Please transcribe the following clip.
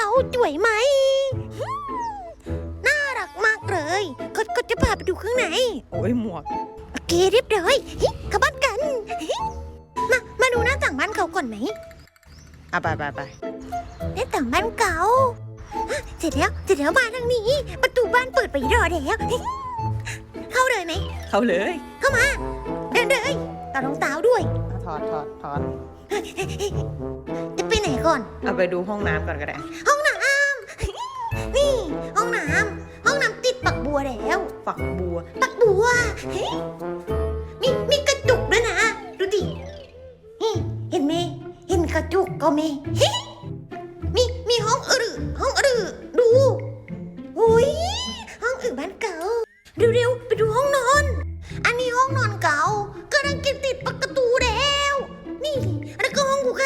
ก่าสวยไหมฮึ่มน่ารักมากเลยก็ก็จะพาไปดูข้างใน โอ้ยหมวก โอเคเรียบร้อยฮิเข้าบ้านกันฮิมา มาดูหน้าต่างบ้านเขาก่อนไหมอะไปไปไปหน้าต่างบ้านเก่าฮะเสร็จแล้ว เสร็จแล้วมาทางนี้ ประตูบ้านเปิดไปรอแล้วฮิเข้าเลยไหม เข้าเลยเข้ามา เดินเลยต่อดรองเท้าด้วยอะถอดถอดถอด คน เอาไปดูห้องน้ำก่อนก็ได้ ห้องน้ำ นี่ ห้องน้ำ ห้องน้ำติดปักบัวแล้วปักบัว ปักบัวเฮ้ยมีมีกระจุกด้วยนะ ดูดิเห็นไหมเห็นกระจุกก็ไหมเฮ้มีมีห้องอื่นห้องอื่นดูอุ้ยห้องอื่นบ้านเก่าเร็วๆไปดูห้องนอน อันนี้ห้องนอนเก่ากำลังกินติดปักประตูแล้ว นี่แล้วก็ห้องกูไก